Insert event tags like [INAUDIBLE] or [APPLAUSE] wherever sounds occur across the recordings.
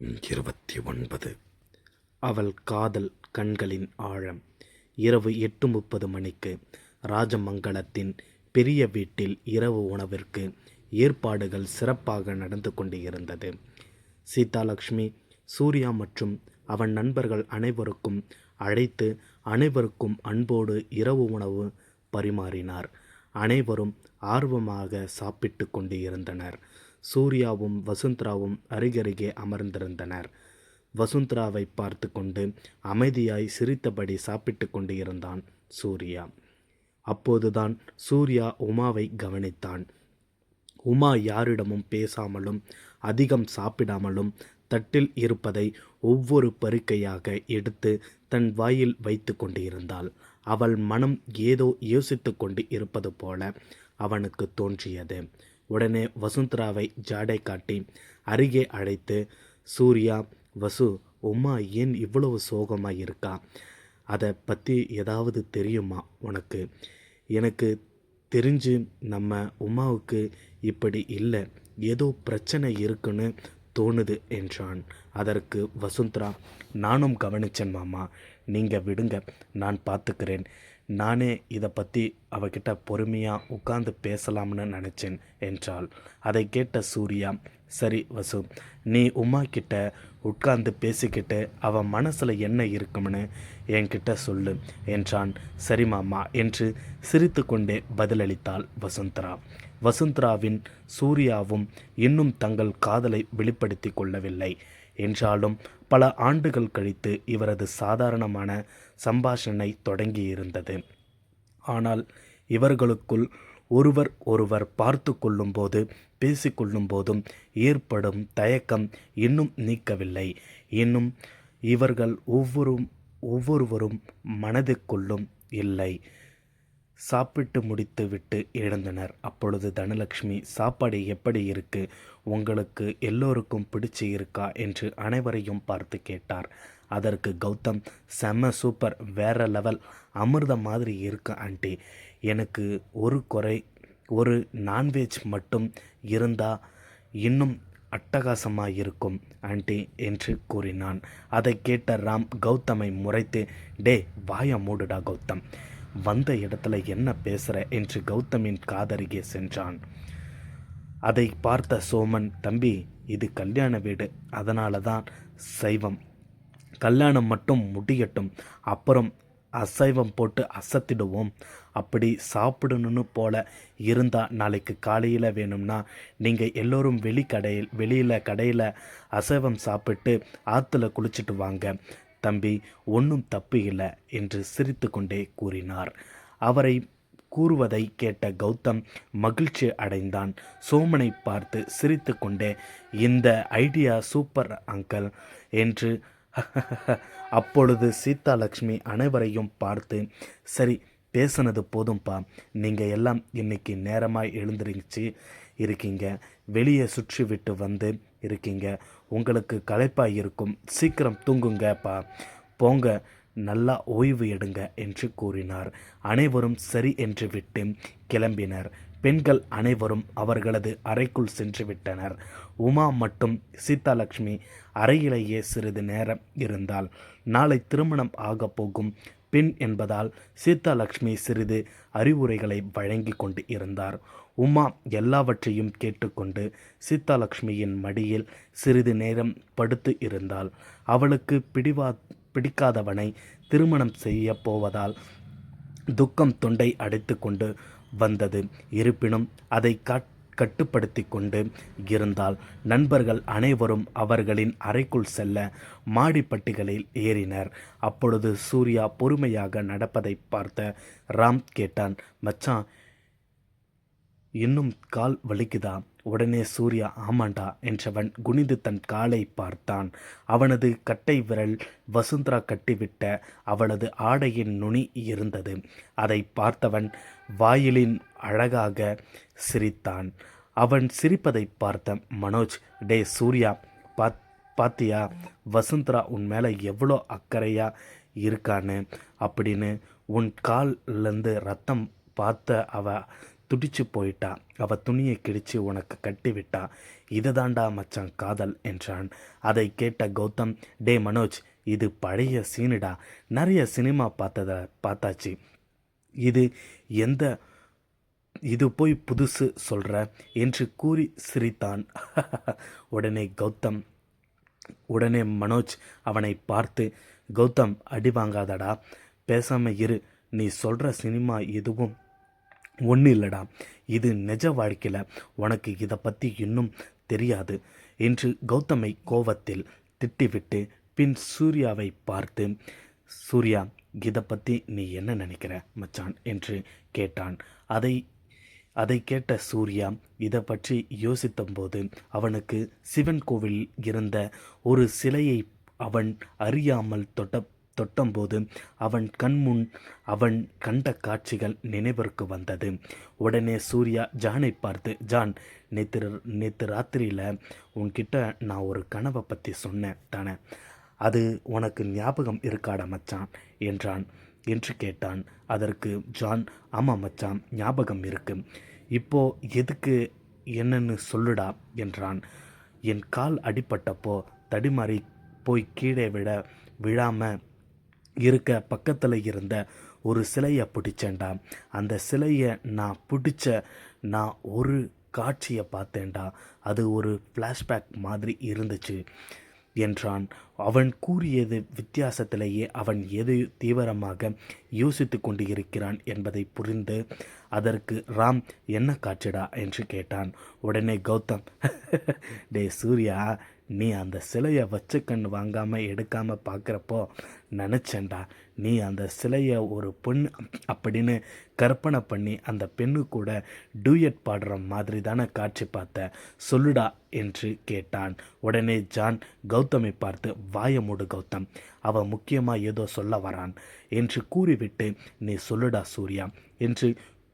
இருபத்தி ஒன்பது. அவள் காதல் கண்களின் ஆழம். இரவு எட்டு முப்பது மணிக்கு ராஜமங்கலத்தின் பெரிய வீட்டில் இரவு உணவிற்கு ஏற்பாடுகள் சிறப்பாக நடந்து கொண்டு இருந்தது சீதாலக்ஷ்மி சூர்யா மற்றும் அவன் நண்பர்கள் அனைவருக்கும் அழைத்து அனைவருக்கும் அன்போடு இரவு உணவு பரிமாறினார். அனைவரும் ஆர்வமாக சாப்பிட்டு கொண்டு இருந்தனர் சூர்யாவும் வசுந்தராவும் அருகருகே அமர்ந்திருந்தனர். வசுந்தராவை பார்த்து கொண்டு அமைதியாய் சிரித்தபடி சாப்பிட்டு கொண்டு இருந்தான் சூர்யா. அப்போதுதான் சூர்யா உமாவை கவனித்தான். உமா யாரிடமும் பேசாமலும் அதிகம் சாப்பிடாமலும் தட்டில் இருப்பதை ஒவ்வொரு பருக்கையாக எடுத்து தன் வாயில் வைத்து கொண்டிருந்தாள். அவள் மனம் ஏதோ யோசித்து கொண்டு இருப்பது போல அவனுக்கு தோன்றியது. உடனே வசுந்தராவை ஜாடை காட்டி அருகே அழைத்து சூர்யா வசு உமா ஏன் இவ்வளவு சோகமாக இருக்கா? அதை பற்றி ஏதாவது தெரியுமா உனக்கு? எனக்கு தெரிஞ்சு நம்ம உமாவுக்கு இப்படி இல்லை. ஏதோ பிரச்சனை இருக்குன்னு தோணுது என்றான். அதற்கு வசுந்தரா நானும் கவனிச்சேன் மாமா. நீங்கள் விடுங்க நான் பார்த்துக்கிறேன் நானே இதை பற்றி அவகிட்ட பொறுமையாக உட்காந்து பேசலாம்னு நினச்சேன் என்றாள். அதை கேட்ட சூர்யா சரி வசு நீ உமா கிட்ட உட்கார்ந்து பேசிக்கிட்டு அவன் மனசில் என்ன இருக்கும்னு என்கிட்ட சொல்லு என்றான். சரி மாமா என்று சிரித்து கொண்டே பதிலளித்தாள் வசுந்தரா. வசுந்தராவின் சூர்யாவும் இன்னும் தங்கள் காதலை வெளிப்படுத்தி கொள்ளவில்லை. என்றாலும் பல ஆண்டுகள் கழித்து இவரது சாதாரணமான சம்பாஷணை தொடங்கியிருந்தது. ஆனால் இவர்களுக்குள் ஒருவர் ஒருவர் பார்த்து கொள்ளும்போது பேசிக்கொள்ளும்போதும் ஏற்படும் தயக்கம் இன்னும் நீக்கவில்லை. இன்னும் இவர்கள் ஒவ்வொரு ஒவ்வொருவரும் மனதுக்குள்ளும் இல்லை. சாப்பிட்டு முடித்து விட்டு எழுந்தனர். அப்பொழுது தனலட்சுமி சாப்பாடு எப்படி இருக்கு? உங்களுக்கு எல்லோருக்கும் பிடிச்சு இருக்கா என்று அனைவரையும் பார்த்து கேட்டார். அதற்கு கௌதம் செம்ம சூப்பர் வேற லெவல் அமிர்தம் மாதிரி இருக்கு ஆண்டி. எனக்கு ஒரு குறை ஒரு நான்வெஜ் மட்டும் இருந்தால் இன்னும் அட்டகாசமாக இருக்கும் ஆண்டி என்று கூறினான். அதை கேட்ட ராம் கௌதமை முறைத்து டே வாய மூடுடா கௌதம். வந்த இடத்துல என்ன பேசுகிற என்று கௌதமின் காதருகே சென்றான். அதை பார்த்த சோமன் தம்பி இது கல்யாண வீடு. அதனால தான் சைவம். கல்யாணம் மட்டும் முடியட்டும். அப்புறம் அசைவம் போட்டு அசத்திடுவோம். அப்படி சாப்பிடணும்னு போல இருந்தால் நாளைக்கு காலையில் வேணும்னா நீங்கள் எல்லோரும் வெளி கடையில் வெளியில் கடையில் அசைவம் சாப்பிட்டு ஆற்றுல குளிச்சுட்டு வாங்க. தம்பி ஒன்றும் தப்பு இல்லை என்று சிரித்து கொண்டே கூறினார். அவரை கூறுவதை கேட்ட கௌதம் மகிழ்ச்சி அடைந்தான். சோமனை பார்த்து சிரித்து கொண்டே இந்த ஐடியா சூப்பர் அங்கிள் என்று [LAUGHS] அப்பொழுது சீதாலக்ஷ்மி அனைவரையும் பார்த்து சரி பேசுனது போதும்பா. நீங்கள் எல்லாம் இன்னைக்கு நேரமாக எழுந்திருச்சு இருக்கீங்க. வெளியே சுற்றி விட்டு வந்து இருக்கீங்க. உங்களுக்கு களைப்பாக இருக்கும். சீக்கிரம் தூங்குங்கப்பா. போங்க நல்லா ஓய்வு எடுங்க என்று கூறினார். அனைவரும் சரி என்று விட்டு கிளம்பினர். பெண்கள் அனைவரும் அவர்களது அறைக்குள் சென்று விட்டனர் உமா மட்டும் சீதாலட்சுமி அறையிலேயே சிறிது நேரம் இருந்தால் நாளை திருமணம் ஆகப் போகும் பெண் என்பதால் சீதாலட்சுமி சிறிது அறிவுரைகளை வழங்கி கொண்டு இருந்தார். உமா எல்லாவற்றையும் கேட்டுக்கொண்டு சீதாலட்சுமியின் மடியில் சிறிது நேரம் படுத்து இருந்தால் அவளுக்கு பிடிவா பிடிக்காதவனை திருமணம் செய்ய போவதால் துக்கம் தொண்டை அடைத்து கொண்டு வந்தது. இருப்பினும் அதை கட்டுப்படுத்தி கொண்டு இருந்தால் நண்பர்கள் அனைவரும் அவர்களின் அறைக்குள் செல்ல மாடிப்பட்டிகளில் ஏறினர். அப்பொழுது சூர்யா பொறுமையாக நடப்பதை பார்த்த ராம் கேட்டான் மச்சான் இன்னும் கால் வலிக்குதா? உடனே சூர்யா ஆமாண்டா என்றவன் குனிந்து தன் காலை பார்த்தான். அவனது கட்டை விரல் வசுந்தரா கட்டிவிட்ட அவளது ஆடையின் நுனி இருந்தது. அதை பார்த்தவன் வாயிலின் அழகாக சிரித்தான். அவன் சிரிப்பதை பார்த்த மனோஜ் டே சூர்யா பாத் பாத்தியா வசுந்தரா உன் மேலே எவ்வளோ அக்கறையாக இருக்கான்னு? அப்படின்னு உன் கால்லேருந்து ரத்தம் பார்த்த அவ துடிச்சு போயிட்டா. அவ துணியை கிழிச்சு உனக்கு கட்டி விட்டா இதுதாண்டா மச்சான் காதல் என்றான். அதை கேட்ட கௌதம் டே மனோஜ் இது பழைய சீனுடா. நிறைய சினிமா பார்த்தத பார்த்தாச்சு. இது எந்த இது போய் புதுசு சொல்கிற என்று கூறி சிரித்தான். [LAUGHS] உடனே கௌதம் உடனே மனோஜ் அவனை பார்த்து கௌதம் அடி வாங்காதடா. பேசாமல் இரு. நீ சொல்கிற சினிமா எதுவும் ஒன்றும் இல்லடா. இது நிஜ வாழ்க்கையில் உனக்கு இதை பற்றி இன்னும் தெரியாது என்று கௌதமை கோவத்தில் திட்டிவிட்டு பின் சூர்யாவை பார்த்து சூர்யா இதை பற்றி நீ என்ன நினைக்கிற மச்சான்? என்று கேட்டான். அதை அதை கேட்ட சூர்யா இதை பற்றி யோசித்தபோது அவனுக்கு சிவன் கோவில் இருந்த ஒரு சிலையை அவன் அறியாமல் தொட்ட தொட்டம்போது அவன் கண்முன் அவன் கண்ட காட்சிகள் நினைவிற்கு வந்தது. உடனே சூர்யா ஜானை பார்த்து ஜான் நேற்று நேற்று ராத்திரியில் உன்கிட்ட நான் ஒரு கனவை பற்றி சொன்னேன் தானே. அது உனக்கு ஞாபகம் இருக்காடா மச்சான்? என்றான். என்று கேட்டான். அதற்கு ஜான் ஆமாம் மச்சான் ஞாபகம் இருக்கு. இப்போ எதுக்கு என்னன்னு சொல்லுடா என்றான். என் கால் அடிபட்டப்போ தடிமாறி போய் கீழே விட விழாமல் இருக்க பக்கத்தில் இருந்த ஒரு சிலையை பிடிச்சேன்டா. அந்த சிலையை நான் பிடிச்ச நான் ஒரு காட்சியை பார்த்தேன்டா. அது ஒரு ஃப்ளாஷ்பேக் மாதிரி இருந்துச்சு என்றான். அவன் கூறியது வித்தியாசத்திலேயே அவன் எது தீவிரமாக யோசித்து கொண்டு இருக்கிறான் என்பதை புரிந்து அதற்கு ராம் என்ன காட்சிடா? என்று கேட்டான். உடனே கௌதம் டே சூர்யா நீ அந்த சிலையை வச்ச கண் வாங்காமல் எடுக்காமல் பார்க்குறப்போ நினச்சேன்டா. நீ அந்த சிலையை ஒரு பெண் அப்படின்னு கற்பனை பண்ணி அந்த பெண்ணு கூட டூயட் பாடுற மாதிரி தானே காட்சி பார்த்த. சொல்லுடா என்று கேட்டான். உடனே ஜான் கௌதமை பார்த்து வாய மூடு கௌதம். அவன் முக்கியமாக ஏதோ சொல்ல வரான் என்று கூறிவிட்டு நீ சொல்லுடா சூர்யா என்று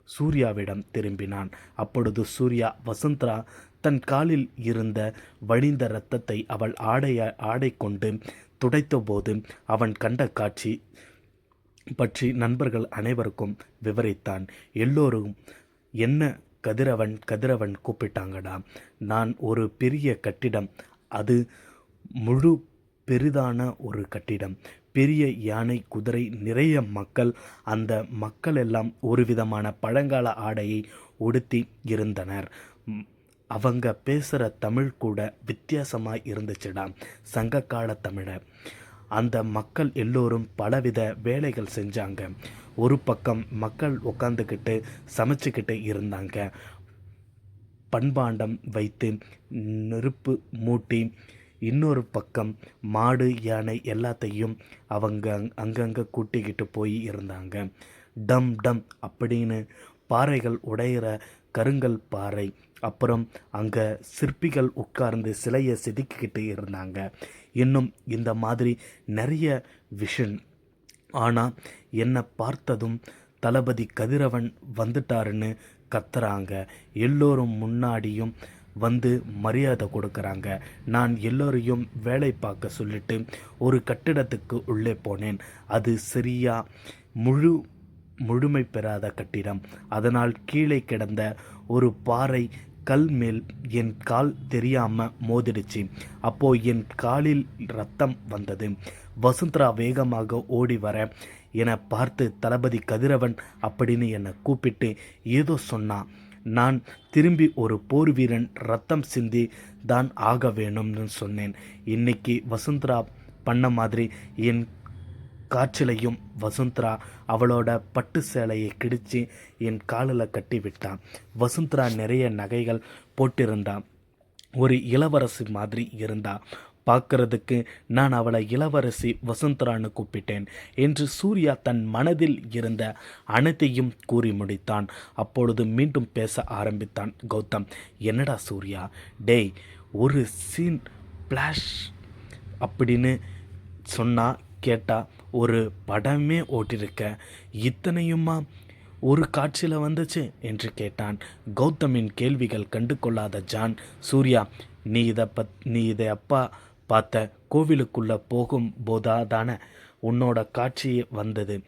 சூர்யாவிடம் திரும்பினான். அப்பொழுது சூர்யா வசந்தரா தன் காலில் இருந்த வழிந்த இரத்தத்தை அவள் ஆடைய ஆடை கொண்டு துடைத்தபோது அவன் கண்ட காட்சி பற்றி நண்பர்கள் அனைவருக்கும் விவரித்தான். எல்லோரும் என்ன கதிரவன் கதிரவன் கூப்பிட்டாங்கடா நான் ஒரு பெரிய கட்டிடம் அது முழு பெரிதான ஒரு கட்டிடம் பெரிய யானை குதிரை நிறைய மக்கள் அந்த மக்கள் எல்லாம் ஒரு விதமான பழங்கால ஆடையை உடுத்தி இருந்தனர். அவங்க பேசுகிற தமிழ் கூட வித்தியாசமாக இருந்துச்சுடா சங்ககால தமிழை. அந்த மக்கள் எல்லோரும் பலவித வேலைகள் செஞ்சாங்க. ஒரு பக்கம் மக்கள் உட்காந்துக்கிட்டு சமைச்சுக்கிட்டு இருந்தாங்க. பண்பாண்டம் வைத்து நெருப்பு மூட்டி இன்னொரு பக்கம் மாடு யானை எல்லாத்தையும் அவங்க அங்கங்கே கூட்டிக்கிட்டு போய் இருந்தாங்க. டம் டம் அப்படின்னு பாறைகள் உடையிற கருங்கல் பாறை. அப்புறம் அங்கே சிற்பிகள் உட்கார்ந்து சிலையை செதுக்கிக்கிட்டு இருந்தாங்க. இன்னும் இந்த மாதிரி நிறைய விஷன். ஆனால் என்னை பார்த்ததும் தளபதி கதிரவன் வந்துட்டாருன்னு கத்துறாங்க. எல்லோரும் முன்னாடியும் வந்து மரியாதை கொடுக்குறாங்க. நான் எல்லோரையும் வேலை பார்க்க சொல்லிட்டு ஒரு கட்டிடத்துக்கு உள்ளே போனேன். அது சரியா முழு முழுமை பெறாத கட்டிடம். அதனால் கீழே கிடந்த ஒரு பாறை கல் மேல் என் கால் தெரியாம மோதிடுச்சு. அப்போ என் காலில் ரத்தம் வந்தது. வசுந்தரா வேகமாக ஓடி வர என பார்த்து தளபதி கதிரவன் அப்படின்னு என்னை கூப்பிட்டு ஏதோ சொன்னான் நான் திரும்பி ஒரு போர் வீரன் ரத்தம் சிந்தி தான் ஆக வேணும்னு சொன்னேன். இன்னைக்கு வசுந்தரா பண்ண மாதிரி என் காற்றிலையும் வசுந்தரா அவளோட பட்டு சேலையை கிடிச்சு என் காலில் கட்டி விட்டான் வசுந்தரா நிறைய நகைகள் போட்டிருந்தான் ஒரு இளவரசி மாதிரி இருந்தா. பார்க்கறதுக்கு நான் அவளை இளவரசி வசுந்தரான்னு கூப்பிட்டேன் என்று சூர்யா தன் மனதில் இருந்த அனைத்தையும் கூறி முடித்தான். அப்பொழுது மீண்டும் பேச ஆரம்பித்தான் கௌதம். என்னடா சூர்யா? டேய் ஒரு சீன் ஃப்ளாஷ் அப்படின்னு சொன்னா கேட்டால் ஒரு படமே ஓட்டிருக்க இத்தனையுமா ஒரு காட்சியில் வந்துச்சு? என்று கேட்டான். கௌதமின் கேள்விகள் கண்டு கொள்ளாத ஜான் சூர்யா நீ இதை பத் நீ இதை அப்பா பார்த்த கோவிலுக்குள்ளே போகும் போதா தானே உன்னோட காட்சி வந்தது.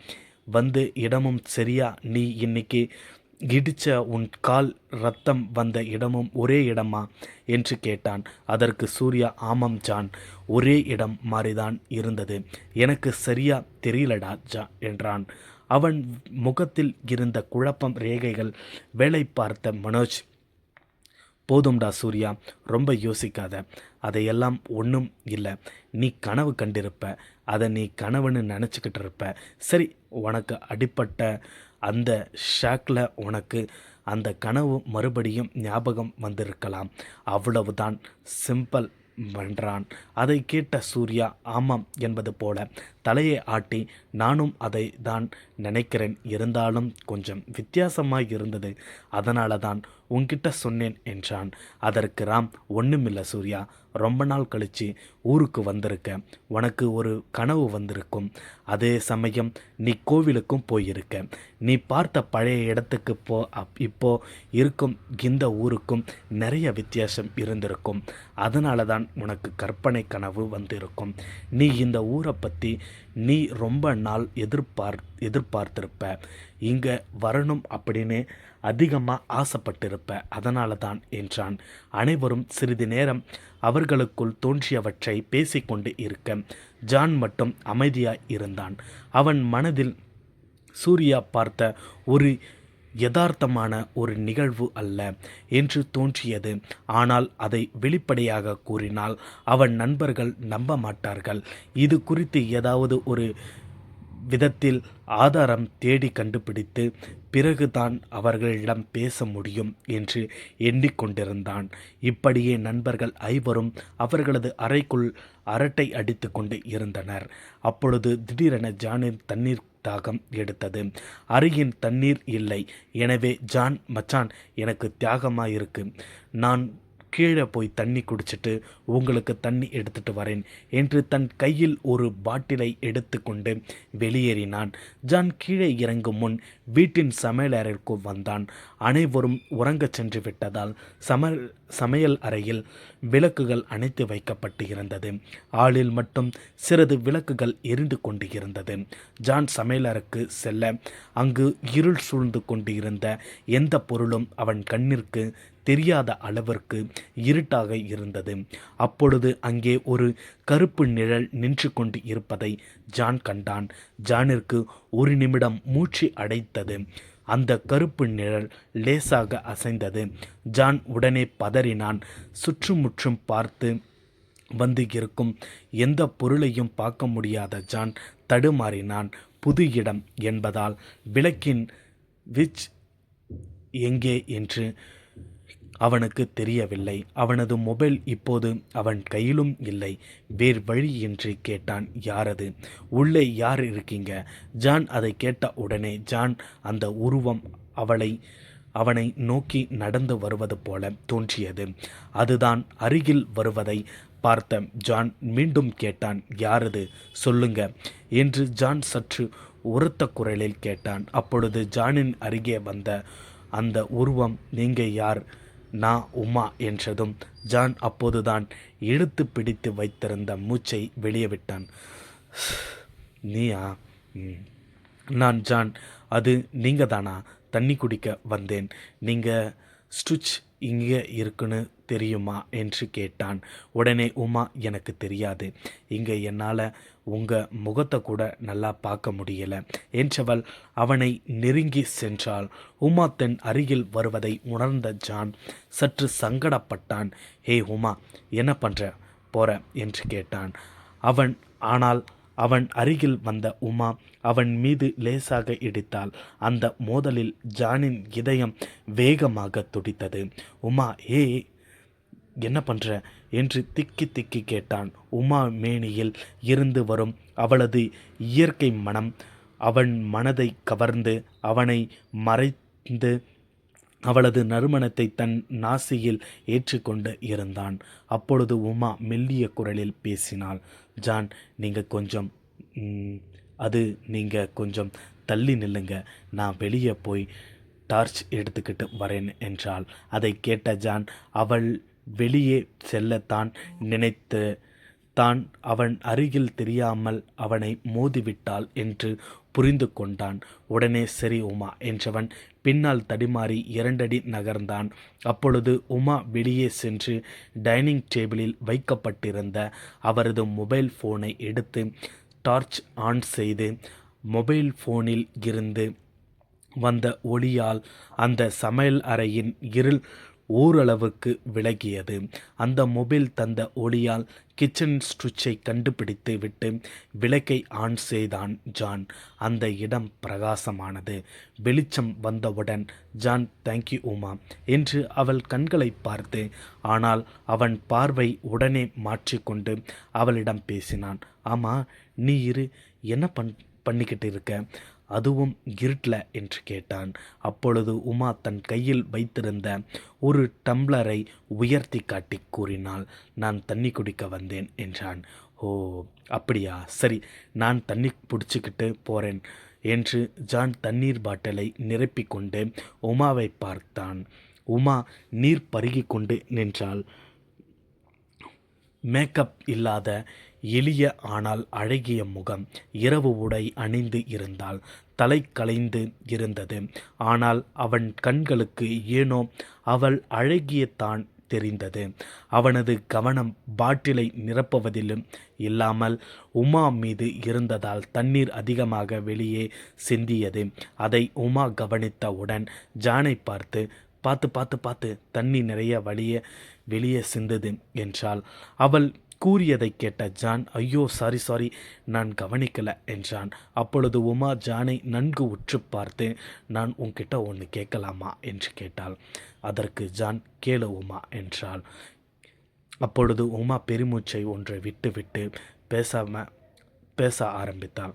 வந்து இடமும் சரியா? நீ இன்னைக்கு இடிச்ச உன் கால் ரத்தம் வந்த இடமும் ஒரே இடமா? என்று கேட்டான். அதற்கு சூர்யா ஆமாம் ஜான் ஒரே இடம் மாதிரிதான் இருந்தது. எனக்கு சரியா தெரியலடா ஜா என்றான். அவன் முகத்தில் இருந்த குழப்பம் ரேகைகள் வேலை பார்த்த மனோஜ் போதும்டா சூர்யா ரொம்ப யோசிக்காத. அதையெல்லாம் ஒன்றும் இல்லை. நீ கனவு கண்டிருப்ப. அதை நீ கனவுன்னு நினச்சிக்கிட்டு இருப்ப. சரி உனக்கு அடிப்பட்ட அந்த ஷாக்கில் உனக்கு அந்த கனவு மறுபடியும் ஞாபகம் வந்திருக்கலாம். அவ்வளவுதான் சிம்பிள் வென்றான் அதை கேட்ட சூர்யா ஆமாம் என்பது போல தலையை ஆட்டி நானும் அதை தான் நினைக்கிறேன். இருந்தாலும் கொஞ்சம் வித்தியாசமாக இருந்தது. அதனால தான் உன்கிட்ட சொன்னேன் என்றான். அதற்கு ராம் ஒன்றுமில்ல சூர்யா ரொம்ப நாள் கழித்து ஊருக்கு வந்திருக்க. உனக்கு ஒரு கனவு வந்திருக்கும். அதே சமயம் நீ கோவிலுக்கும் போயிருக்க. நீ பார்த்த பழைய இடத்துக்கு போ அப் இப்போ இருக்கும் இந்த ஊருக்கும் நிறைய வித்தியாசம் இருந்திருக்கும். அதனால தான் உனக்கு கற்பனை கனவு வந்திருக்கும். நீ இந்த ஊரை பற்றி நீ ரொம்ப நாள் எதிர்பார் எதிர்பார்த்திருப்ப. இங்கே வரணும் அப்படின்னு அதிகமாக ஆசைப்பட்டிருப்ப. அதனால தான் என்றான். அனைவரும் சிறிது நேரம் அவர்களுக்குள் தோன்றியவற்றை பேசிக்கொண்டு இருக்க. ஜான் மட்டும் அமைதியாய் இருந்தான். அவன் மனதில் சூர்யா பார்த்த ஒரு யதார்த்தமான ஒரு நிகழ்வு அல்ல என்று தோன்றியது. ஆனால் அதை வெளிப்படையாக கூறினால் அவன் நண்பர்கள் நம்ப மாட்டார்கள் இது குறித்து ஏதாவது ஒரு விதத்தில் ஆதாரம் தேடி கண்டுபிடித்து பிறகுதான் அவர்களிடம் பேச முடியும் என்று எண்ணிக்கொண்டிருந்தான். இப்படியே நண்பர்கள் ஐவரும் அவர்களது அறைக்குள் அரட்டை அடித்து கொண்டு இருந்தனர். அப்பொழுது திடீரென ஜானின் தண்ணீர் தாகம் எடுத்தது. அருகின் தண்ணீர் இல்லை. எனவே ஜான் மச்சான் எனக்கு தியாகமாக இருக்கு நான் கீழே போய் தண்ணி குடிச்சிட்டு உங்களுக்கு தண்ணி எடுத்துட்டு வரேன் என்று தன் கையில் ஒரு பாட்டிலை எடுத்துக்கொண்டு வெளியேறினான். ஜான் கீழே இறங்கும் முன் வீட்டின் சமையலறைக்கு வந்தான். அனைவரும் உறங்கச் சென்று விட்டதால் சமையல் சமையல் அறையில் விளக்குகள் அணைத்து வைக்கப்பட்டு இருந்தது ஆளில் மட்டும் சிறிது விளக்குகள் எரிந்து கொண்டு இருந்தது ஜான் சமையலறைக்கு செல்ல அங்கு இருள் சூழ்ந்து கொண்டு இருந்த எந்த பொருளும் அவன் கண்ணிற்கு தெரியாத அளவிற்கு இருட்டாக இருந்தது. அப்பொழுது அங்கே ஒரு கருப்பு நிழல் நின்று கொண்டு இருப்பதை ஜான் கண்டான். ஜானிற்கு ஒரு நிமிடம் மூச்சு அடைத்தது. அந்த கருப்பு நிழல் லேசாக அசைந்தது. ஜான் உடனே பதறினான். சுற்றுமுற்றும் பார்த்து வந்து இருக்கும். எந்த பொருளையும் பார்க்க முடியாத ஜான் தடுமாறினான். புது இடம் என்பதால் விளக்கின் விச் எங்கே என்று அவனுக்கு தெரியவில்லை. அவனது மொபைல் இப்போது அவன் கையிலும் இல்லை. வேறு வழி என்று கேட்டான் யாரது? உள்ளே யார் இருக்கீங்க? ஜான் அதை கேட்ட உடனே ஜான் அந்த உருவம் அவளை அவனை நோக்கி நடந்து வருவது போல தோன்றியது. அதுதான் அருகில் வருவதை பார்த்த ஜான் மீண்டும் கேட்டான் யாரது? சொல்லுங்க. என்று ஜான் சற்று உரத்த குரலில் கேட்டான். அப்பொழுது ஜானின் அருகே வந்த அந்த உருவம் நீங்கள் யார்? நான் உமா என்றதும் ஜான் அப்போதுதான் இழுத்து பிடித்து வைத்திருந்த மூச்சை வெளியே விட்டான். நீயா? நான் ஜான் அது நீங்கள் தானா தண்ணி குடிக்க வந்தேன். நீங்கள் ஸ்டுச் இங்கே இருக்குன்னு தெரியுமா? என்று கேட்டான். உடனே உமா எனக்கு தெரியாது. இங்கே என்னால் உங்கள் முகத்தை கூட நல்லா பார்க்க முடியலை. என்றவள் அவனை நெருங்கி சென்றாள். உமா தன் அருகில் வருவதை உணர்ந்த ஜான் சற்று சங்கடப்பட்டான். ஹே உமா என்ன பண்ணுற போற என்று கேட்டான். அவன் ஆனால் அவன் அருகில் வந்த உமா அவன் மீது லேசாக இடித்தாள். அந்த மோதலில் ஜானின் இதயம் வேகமாக துடித்தது. உமா ஏ என்ன பண்ற? என்று திக்கி திக்கி கேட்டான். உமா மேனியில் இருந்து வரும் அவளது இயற்கை மனம். அவன் மனதை கவர்ந்து அவனை மறைந்து அவளது நறுமணத்தை தன் நாசியில் ஏற்றுக்கொண்டு இருந்தான். அப்பொழுது உமா மெல்லிய குரலில் பேசினாள். ஜான் நீங்கள் கொஞ்சம் அது நீங்கள் கொஞ்சம் தள்ளி நில்லுங்க. நான் வெளியே போய் டார்ச் எடுத்துக்கிட்டு வரேன் என்றாள். அதை கேட்ட ஜான் அவள் வெளியே செல்லத்தான் நினைத்து தான் அவன் அருகில் தெரியாமல் அவனை மோதிவிட்டாள் என்று புரிந்து கொண்டான். உடனே சரி உமா என்றவன் பின்னால் தடிமாறி இரண்டடி நகர்ந்தான். அப்பொழுது உமா வெளியே சென்று டைனிங் டேபிளில் வைக்கப்பட்டிருந்த அவரது மொபைல் ஃபோனை எடுத்து டார்ச் ஆன் செய்து மொபைல் ஃபோனில் இருந்து வந்த ஒளியால் அந்த சமையல் அறையின் இருள் ஓரளவுக்கு விலகியது. அந்த மொபைல் தந்த ஒளியால் கிச்சன் ஸ்ட்ரிட்சை கண்டுபிடித்து விட்டு விளக்கை ஆன் செய்தான் ஜான். அந்த இடம் பிரகாசமானது. வெளிச்சம் வந்தவுடன் ஜான் தேங்க்யூ உமா என்று அவள் கண்களை பார்த்து ஆனால் அவன் பார்வை உடனே மாற்றிக்கொண்டு அவளிடம் பேசினான். ஆமாம் நீ இரு என்ன பண் பண்ணிக்கிட்டு இருக்க? அதுவும் இருட்டில் என்று கேட்டான். அப்பொழுது உமா தன் கையில் வைத்திருந்த ஒரு டம்ளரை உயர்த்தி காட்டி கூறினாள். நான் தண்ணி குடிக்க வந்தேன் என்றான். ஓ அப்படியா? சரி நான் தண்ணி பிடிச்சிக்கிட்டு போகிறேன் என்று ஜான் தண்ணீர் பாட்டிலை நிரப்பிக்கொண்டு உமாவை பார்த்தான். உமா நீர் பருகி கொண்டு நின்றாள். மேக்கப் இல்லாத எளிய ஆனால் அழகிய முகம். இரவு உடை அணிந்து இருந்தால் தலை கலைந்து இருந்தது. ஆனால் அவன் கண்களுக்கு ஏனோ அவள் அழகிய தான் தெரிந்தது. அவனது கவனம் பாட்டிலை நிரப்புவதிலும் இல்லாமல் உமா மீது இருந்ததால் தண்ணீர் அதிகமாக வெளியே சிந்தியது. அதை உமா கவனித்தவுடன் ஜானை பார்த்து பார்த்து பார்த்து பார்த்து தண்ணி நிறைய வழிய வெளியே சிந்தது என்றாள். அவள் கூறியதை கேட்ட ஜான் ஐயோ சாரி சாரி நான் கவனிக்கல என்றான். அப்பொழுது உமா ஜானை நன்கு உற்று பார்த்து நான் உன்கிட்ட ஒன்று கேட்கலாமா? என்று கேட்டாள். அதற்கு ஜான் கேளு உமா என்றாள். அப்பொழுது உமா பெருமூச்சை ஒன்றை விட்டு விட்டு பேசாம பேச ஆரம்பித்தாள்.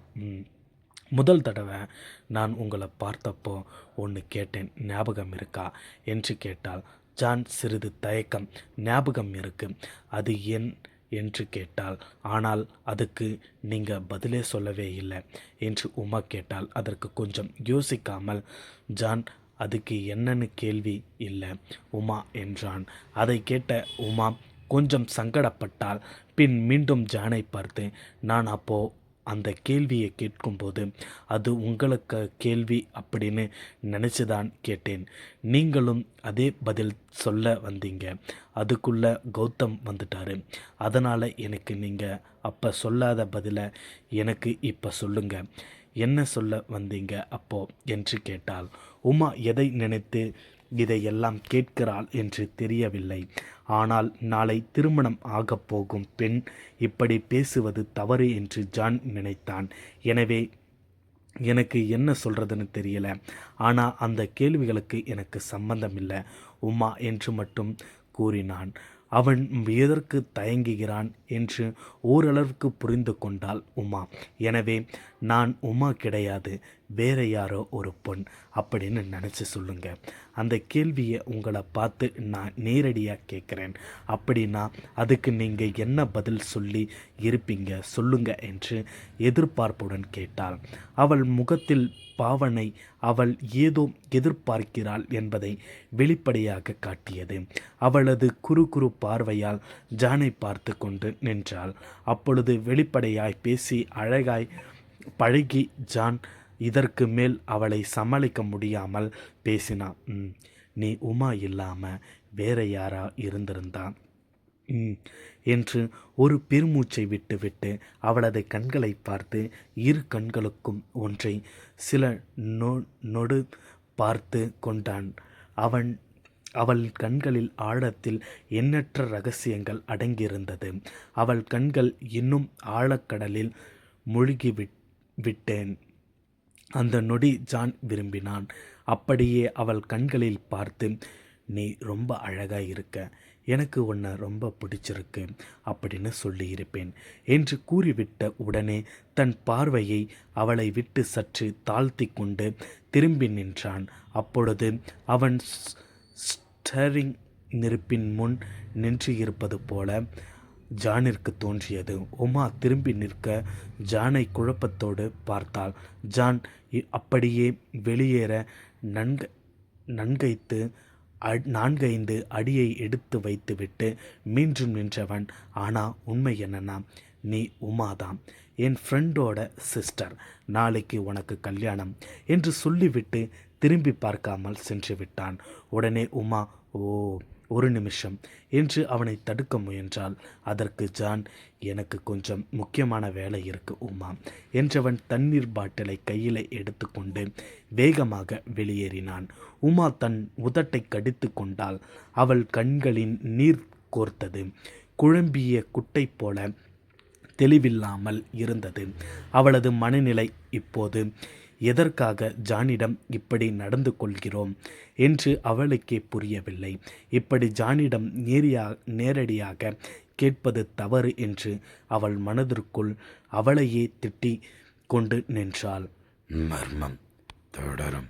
முதல் தடவை நான் உங்களை பார்த்தப்போ ஒன்று கேட்டேன் ஞாபகம் இருக்கா? என்று கேட்டால் ஜான் சிறிது தயக்கம் ஞாபகம் இருக்கு. அது என் என்று கேட்டாள். ஆனால் அதுக்கு நீங்கள் பதிலே சொல்லவே இல்லை என்று உமா கேட்டாள். அதற்கு கொஞ்சம் யோசிக்காமல் ஜான் அதுக்கு என்னன்னு கேள்வி இல்லை உமா என்றான். அதை கேட்ட உமா கொஞ்சம் சங்கடப்பட்டால் பின் மீண்டும் ஜானை பார்த்து நான் அப்போ அந்த கேள்வியை கேட்கும்போது அது உங்களுக்கு கேள்வி? அப்படின்னு நினச்சி தான் கேட்டேன். நீங்களும் அதே பதில் சொல்ல வந்தீங்க. அதுக்குள்ளே கௌதம் வந்துட்டாரு. அதனால் எனக்கு நீங்கள் அப்போ சொல்லாத பதிலை எனக்கு இப்போ சொல்லுங்க. என்ன சொல்ல வந்தீங்க அப்போ? என்று கேட்டால் உமா எதை நினைத்து இதையெல்லாம் கேட்கிறாள் என்று தெரியவில்லை. ஆனால் நாளை திருமணம் ஆகப் போகும் பெண் இப்படி பேசுவது தவறு என்று ஜான் நினைத்தான். எனவே எனக்கு என்ன சொல்கிறதுன்னு தெரியல. ஆனால் அந்த கேள்விகளுக்கு எனக்கு சம்பந்தம் இல்லை. உமா என்று மட்டும் கூறினான். அவன் எதற்கு தயங்குகிறான் என்று ஓரளவுக்கு புரிந்து கொண்டாள் உமா. எனவே நான் உமா கிடையாது வேற யாரோ ஒரு பொண் அப்படின்னு நினச்சி சொல்லுங்க. அந்த கேள்வியை உங்களை பார்த்து நான் நேரடியாக கேட்குறேன் அப்படின்னா அதுக்கு நீங்கள் என்ன பதில் சொல்லி இருப்பீங்க சொல்லுங்க என்று எதிர்பார்ப்புடன் கேட்டாள். அவள் முகத்தில் பாவனை அவள் ஏதோ எதிர்பார்க்கிறாள் என்பதை வெளிப்படையாக காட்டியது. அவளது குறு குறு பார்வையால் ஜானை பார்த்து கொண்டு நின்றாள். அப்பொழுது வெளிப்படையாய் பேசி அழகாய் பழகி ஜான் இதற்கு மேல் அவளை சமாளிக்க முடியாமல் பேசினான் நீ உமா இல்லாமல் வேற யாரா இருந்திருந்தா? ம் என்று ஒரு பெருமூச்சை விட்டுவிட்டு அவளது கண்களை பார்த்து இரு கண்களுக்கும் ஒன்றை சில நொ நொடு பார்த்து கொண்டான். அவன் அவள் கண்களில் ஆழத்தில் எண்ணற்ற ரகசியங்கள் அடங்கியிருந்தது. அவள் கண்கள் இன்னும் ஆழக்கடலில் மூழ்கி விட்- விட்டேன். அந்த நொடி ஜான் விரும்பினான். அப்படியே அவள் கண்களில் பார்த்து நீ ரொம்ப அழகாக இருக்க. எனக்கு உன்னை ரொம்ப பிடிச்சிருக்கு அப்படின்னு சொல்லியிருப்பேன் என்று கூறிவிட்ட உடனே தன் பார்வையை அவளை விட்டு சற்று தாழ்த்தி கொண்டு திரும்பி நின்றான். அப்பொழுது அவன் ஸ்- ஸ்டரிங் நெருப்பின் முன் நின்று இருப்பது போல ஜானிற்கு தோன்றியது. உமா திரும்பி நிற்க ஜானை குழப்பத்தோடு பார்த்தாள். ஜான் இ- அப்படியே வெளியேற நன்க நன்கைத்து அ- நான்கைந்து அடியை எடுத்து வைத்துவிட்டு மீண்டும் நின்றவன். ஆனால் உண்மை என்னன்னா நீ உமாதான் என் ஃப்ரெண்டோட சிஸ்டர் நாளைக்கு உனக்கு கல்யாணம் என்று சொல்லிவிட்டு திரும்பி பார்க்காமல் சென்று விட்டான். உடனே உமா ஓ ஒரு நிமிஷம். என்று அவனை தடுக்க முயன்றாள். அதற்கு ஜான் எனக்கு கொஞ்சம் முக்கியமான வேலை இருக்கு உமா என்றவன் தண்ணீர் பாட்டிலை கையில் எடுத்துக்கொண்டு வேகமாக வெளியேறினான். உமா தன் உதட்டை கடித்து கொண்டால் அவள் கண்களின் நீர் கோர்த்தது. குழம்பிய குட்டை போல தெளிவில்லாமல் இருந்தது. அவளது மனநிலை இப்போது எதற்காக ஜானிடம் இப்படி நடந்து கொள்கிறோம் என்று அவளுக்கே புரியவில்லை. இப்படி ஜானிடம் நேரியா நேரடியாக கேட்பது தவறு என்று அவள் மனதிற்குள் அவளையே திட்டி கொண்டு நின்றாள். மர்மம் தொடரும்.